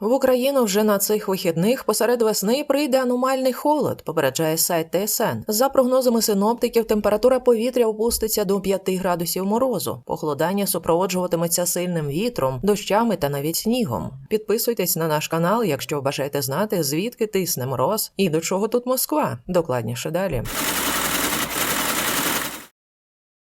В Україну вже на цих вихідних посеред весни прийде аномальний холод, попереджає сайт ТСН. За прогнозами синоптиків, температура повітря опуститься до 5 градусів морозу. Похолодання супроводжуватиметься сильним вітром, дощами та навіть снігом. Підписуйтесь на наш канал, якщо бажаєте знати, звідки тисне мороз і до чого тут Москва. Докладніше далі.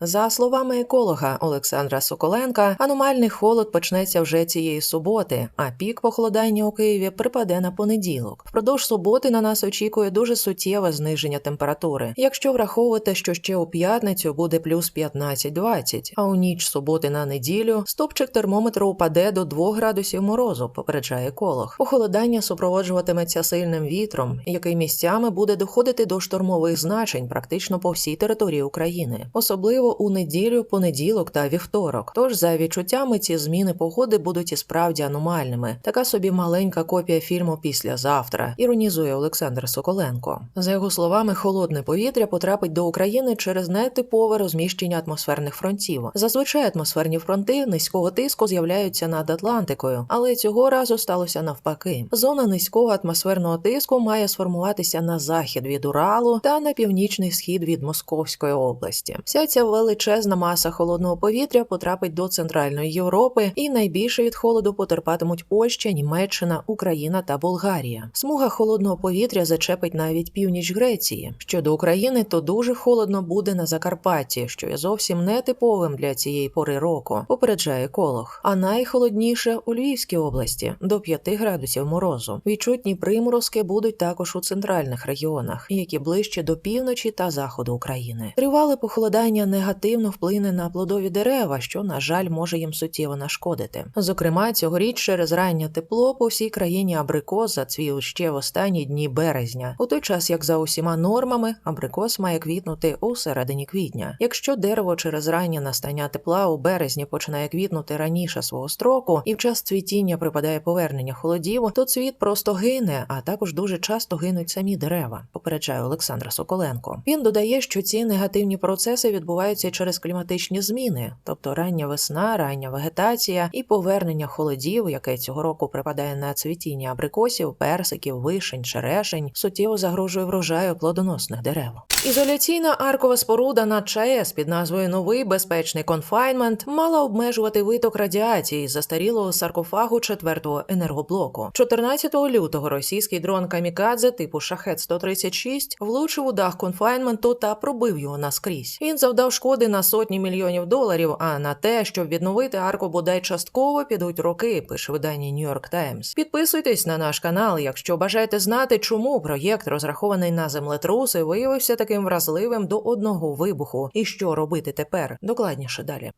За словами еколога Олександра Соколенка, аномальний холод почнеться вже цієї суботи, а пік похолодання у Києві припаде на понеділок. Впродовж суботи на нас очікує дуже суттєве зниження температури. Якщо враховувати, що ще у п'ятницю буде плюс 15-20, а у ніч суботи на неділю стопчик термометру упаде до 2 градусів морозу, попереджає еколог. Похолодання супроводжуватиметься сильним вітром, який місцями буде доходити до штормових значень практично по всій території України, особливо у неділю, понеділок та вівторок. Тож, за відчуттями, ці зміни погоди будуть і справді аномальними. Така собі маленька копія фільму післязавтра, іронізує Олександр Соколенко. За його словами, холодне повітря потрапить до України через нетипове розміщення атмосферних фронтів. Зазвичай атмосферні фронти низького тиску з'являються над Атлантикою, але цього разу сталося навпаки. Зона низького атмосферного тиску має сформуватися на захід від Уралу та на північний схід від Московської області. Вся ця величезна маса холодного повітря потрапить до Центральної Європи, і найбільше від холоду потерпатимуть Польща, Німеччина, Україна та Болгарія. Смуга холодного повітря зачепить навіть північ Греції. Щодо України, то дуже холодно буде на Закарпатті, що є зовсім не типовим для цієї пори року, попереджає еколог. А найхолодніше у Львівській області до 5 градусів морозу. Відчутні приморозки будуть також у центральних регіонах, які ближче до півночі та заходу України. Тривале похолодання негативно вплине на плодові дерева, що, на жаль, може їм суттєво нашкодити. Зокрема, цьогоріч через раннє тепло по всій країні абрикос зацвів ще в останні дні березня, у той час як за усіма нормами абрикос має квітнути у середині квітня. Якщо дерево через раннє настання тепла у березні починає квітнути раніше свого строку, і в час цвітіння припадає повернення холодів, то цвіт просто гине, а також дуже часто гинуть самі дерева. Попереджає Олександра Соколенко. Він додає, що ці негативні процеси відбуваються через кліматичні зміни, тобто рання весна, рання вегетація і повернення холодів, яке цього року припадає на цвітіння абрикосів, персиків, вишень, черешень, суттєво загрожує врожаю плодоносних дерев. Ізоляційна аркова споруда над ЧАЕС під назвою Новий безпечний конфайнмент мала обмежувати виток радіації з застарілого саркофагу четвертого енергоблоку. 14 лютого російський дрон Камікадзе типу Шахет 136 влучив у дах конфайнменту та пробив його наскрізь. Він завдав шкоди на сотні мільйонів доларів. А на те, щоб відновити арку бодай частково, підуть роки. Пише видання York Times. Підписуйтесь на наш канал, якщо бажаєте знати, чому проєкт, розрахований на землетруси, виявився таким вразливим до одного вибуху, і що робити тепер. Докладніше далі.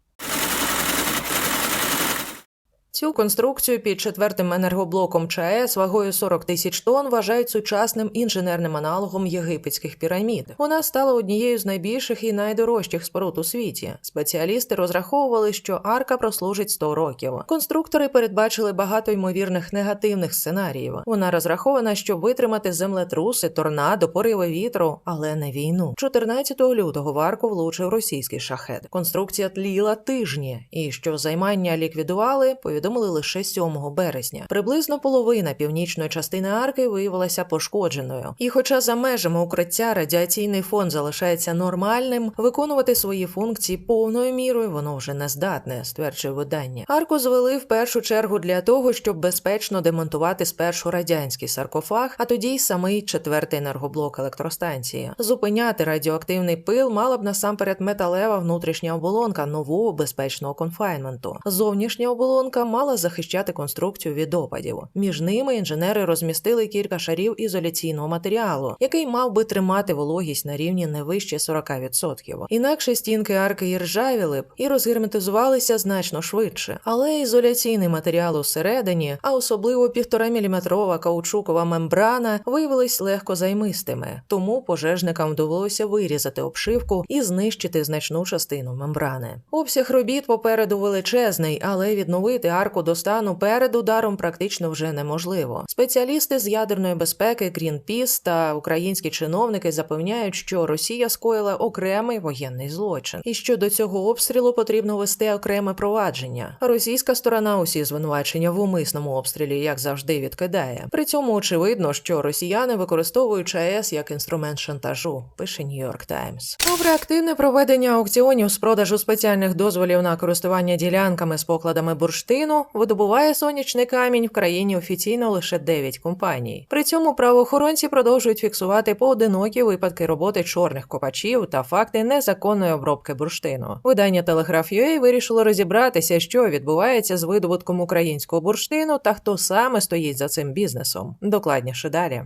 Цю конструкцію під четвертим енергоблоком ЧАЕС вагою 40 тисяч тонн вважають сучасним інженерним аналогом єгипетських пірамід. Вона стала однією з найбільших і найдорожчих споруд у світі. Спеціалісти розраховували, що арка прослужить 100 років. Конструктори передбачили багато ймовірних негативних сценаріїв. Вона розрахована, щоб витримати землетруси, торнадо, пориви вітру, але не війну. 14 лютого в арку влучив російський шахет. Конструкція тліла тижні, і що займання ліквідували, повідомили лише 7 березня. Приблизно половина північної частини арки виявилася пошкодженою. І, хоча за межами укриття радіаційний фон залишається нормальним, виконувати свої функції повною мірою воно вже не здатне, стверджує видання. Арку звели в першу чергу для того, щоб безпечно демонтувати спершу радянський саркофаг, а тоді й самий четвертий енергоблок електростанції. Зупиняти радіоактивний пил мала б насамперед металева внутрішня оболонка нового безпечного конфайнменту. Зовнішня оболонка мала захищати конструкцію від опадів. Між ними інженери розмістили кілька шарів ізоляційного матеріалу, який мав би тримати вологість на рівні не вище 40%. Інакше стінки арки і ржавіли б і розгерметизувалися значно швидше. Але ізоляційний матеріал усередині, а особливо 1,5-мм каучукова мембрана, виявились легко займистими. Тому пожежникам довелося вирізати обшивку і знищити значну частину мембрани. Обсяг робіт попереду величезний, але відновити арку парку до стану перед ударом практично вже неможливо. Спеціалісти з ядерної безпеки Greenpeace та українські чиновники запевняють, що Росія скоїла окремий воєнний злочин, і що до цього обстрілу потрібно вести окреме провадження. Російська сторона усі звинувачення в умисному обстрілі, як завжди, відкидає. При цьому очевидно, що росіяни використовують ЧАЕС як інструмент шантажу. Пише York Times. Попри активне проведення аукціонів з продажу спеціальних дозволів на користування ділянками з покладами бурштину, видобуває сонячний камінь в країні офіційно лише 9 компаній. При цьому правоохоронці продовжують фіксувати поодинокі випадки роботи чорних копачів та факти незаконної обробки бурштину. Видання Телеграф.UA вирішило розібратися, що відбувається з видобутком українського бурштину та хто саме стоїть за цим бізнесом. Докладніше далі.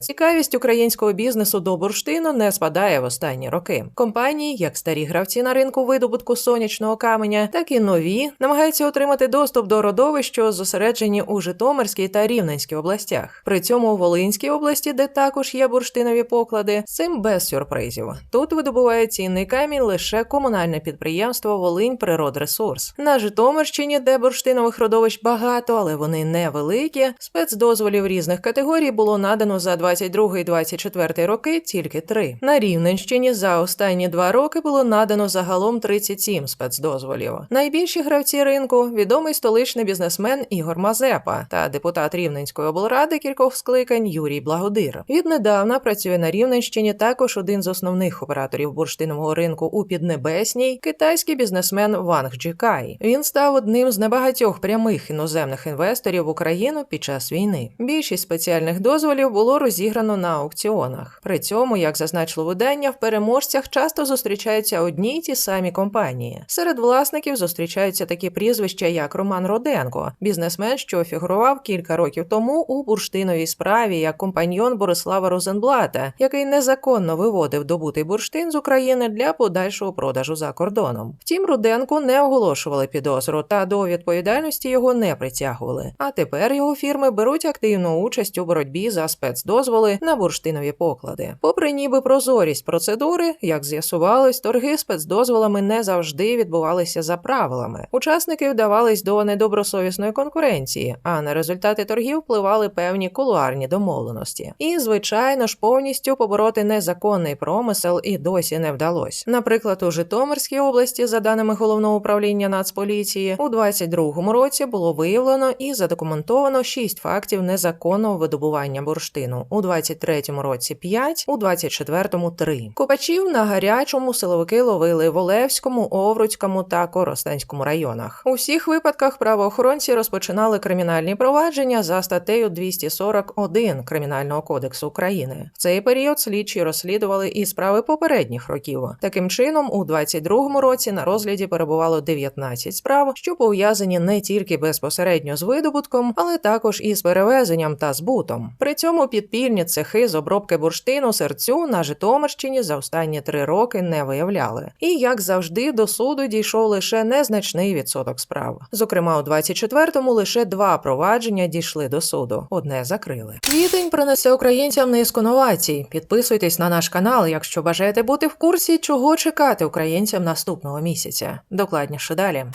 Цікавість українського бізнесу до бурштину не спадає в останні роки. Компанії, як старі гравці на ринку видобутку сонячного каменя, так і нові, намагаються отримати доступ до родовищ, зосереджені у Житомирській та Рівненській областях. При цьому у Волинській області, де також є бурштинові поклади, цим без сюрпризів. Тут видобуває цінний камінь лише комунальне підприємство Волинь Природресурс. На Житомирщині, де бурштинових родовищ багато, але вони невеликі, спецдозволів різних категорій було надано за 22-24 роки тільки три. На Рівненщині за останні два роки було надано загалом 37 спецдозволів. Найбільші гравці ринку відомий столичний бізнесмен Ігор Мазепа та депутат Рівненської облради кількох скликань Юрій Благодир. Віднедавна працює на Рівненщині також один з основних операторів бурштинового ринку у Піднебесній китайський бізнесмен Ванг Джікай. Він став одним з небагатьох прямих іноземних інвесторів в Україну під час війни. Більшість спеціальних дозволів було розіграно на аукціонах. При цьому, як зазначило видання, в переможцях часто зустрічаються одні й ті самі компанії. Серед власників зустрічаються такі прізвища, як Роман Роденко, бізнесмен, що фігурував кілька років тому у бурштиновій справі як компаньйон Борислава Розенблата, який незаконно виводив добутий бурштин з України для подальшого продажу за кордоном. Втім, Руденку не оголошували підозру та до відповідальності його не притягували. А тепер його фірми беруть активну участь у боротьбі за спецдозволи на бурштинові поклади. Попри ніби прозорість процедури, як з'ясувалось, торги спецдозволами не завжди відбувалися за правилами. Учасники вдавались до недобросовісної конкуренції, а на результати торгів впливали певні кулуарні домовленості. І, звичайно ж, повністю побороти незаконний промисел і досі не вдалося. Наприклад, у Житомирській області, за даними головного управління Нацполіції, у 22-му році було виявлено і задокументовано 6 фактів незаконного видобування бурштину, у 23-му році 5, у 24-му 3. Копачів на гарячому силовики ловили в Олевському, Овруцькому та Коростенському районах. У всіх випадках правоохоронці розпочинали кримінальні провадження за статтею 241 Кримінального кодексу України. В цей період слідчі розслідували і справи попередніх років. Таким чином, у 22-му році на розгляді перебувало 19 справ, що пов'язані не тільки безпосередньо з видобутком, але також із перевезенням та збутом. При цьому підпільні цехи з обробки бурштину серцю на Житомирщині за останні три роки не виявляли. І як завжди, до суду дійшов лише незначний відсоток справ. Зокрема, у 24-му лише два провадження дійшли до суду. Одне закрили. Квітень принесе українцям низку новацій. Підписуйтесь на наш канал, якщо бажаєте бути в курсі, чого чекати українцям наступного місяця. Докладніше далі.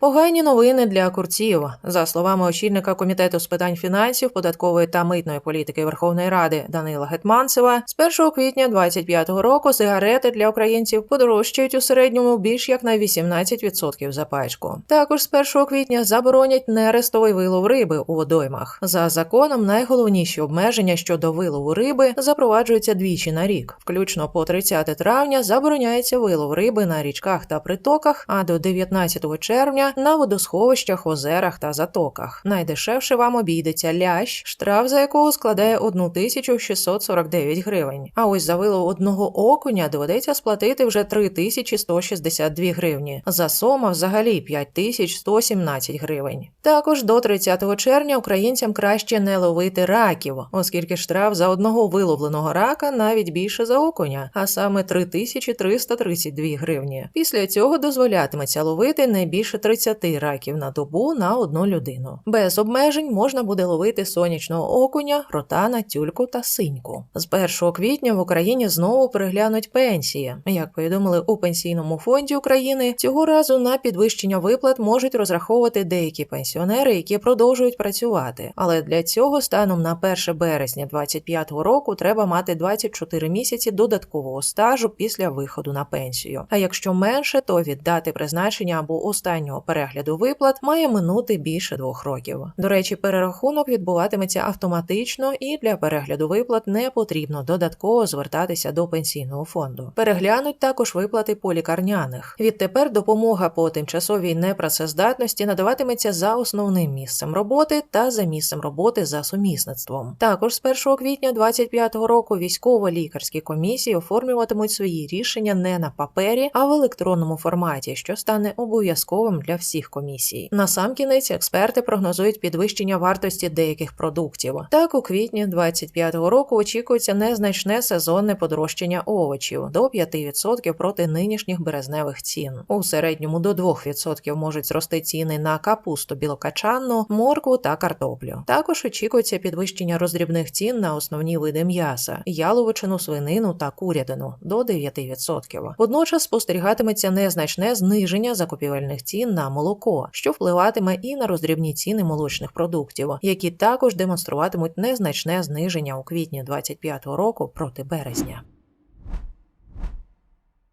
Погані новини для курців. За словами очільника комітету з питань фінансів, податкової та митної політики Верховної Ради Данила Гетманцева, з 1 квітня 2025 року сигарети для українців подорожчають у середньому більш як на 18% за пачку. Також з 1 квітня заборонять нерестовий вилов риби у водоймах. За законом найголовніші обмеження щодо вилову риби запроваджуються двічі на рік. Включно по 30 травня забороняється вилов риби на річках та притоках, а до 19 червня на водосховищах, озерах та затоках. Найдешевше вам обійдеться лящ, штраф за якого складає 1649 гривень. А ось за вилов одного окуня доведеться сплатити вже 3162 гривні. За сома взагалі 5117 гривень. Також до 30 червня українцям краще не ловити раків, оскільки штраф за одного виловленого рака навіть більше за окуня, а саме 3332 гривні. Після цього дозволятиметься ловити не більше 30 30 раків на добу на одну людину. Без обмежень можна буде ловити сонячного окуня, ротана, тюльку та синьку. З 1 квітня в Україні знову переглянуть пенсії. Як повідомили у пенсійному фонді України, цього разу на підвищення виплат можуть розраховувати деякі пенсіонери, які продовжують працювати. Але для цього станом на 1 березня 2025 року треба мати 24 місяці додаткового стажу після виходу на пенсію. А якщо менше, то від дати призначення або останнього перегляду виплат має минути більше двох років. До речі, перерахунок відбуватиметься автоматично і для перегляду виплат не потрібно додатково звертатися до пенсійного фонду. Переглянуть також виплати по лікарняних. Відтепер допомога по тимчасовій непрацездатності надаватиметься за основним місцем роботи та за місцем роботи за сумісництвом. Також з 1 квітня 2025 року військово-лікарські комісії оформлюватимуть свої рішення не на папері, а в електронному форматі, що стане обов'язковим для всіх комісій. Насамкінець експерти прогнозують підвищення вартості деяких продуктів. Так, у квітні 2025 року очікується незначне сезонне подорожчання овочів до 5% проти нинішніх березневих цін. У середньому до 2% можуть зрости ціни на капусту білокачанну, моркву та картоплю. Також очікується підвищення роздрібних цін на основні види м'яса, яловичину, свинину та курятину до 9%. Водночас спостерігатиметься незначне зниження закупівельних цін на молоко, що впливатиме і на роздрібні ціни молочних продуктів, які також демонструватимуть незначне зниження у квітні 2025 року проти березня.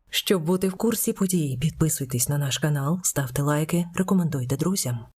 Щоб бути в курсі подій, підписуйтесь на наш канал, ставте лайки, рекомендуйте друзям.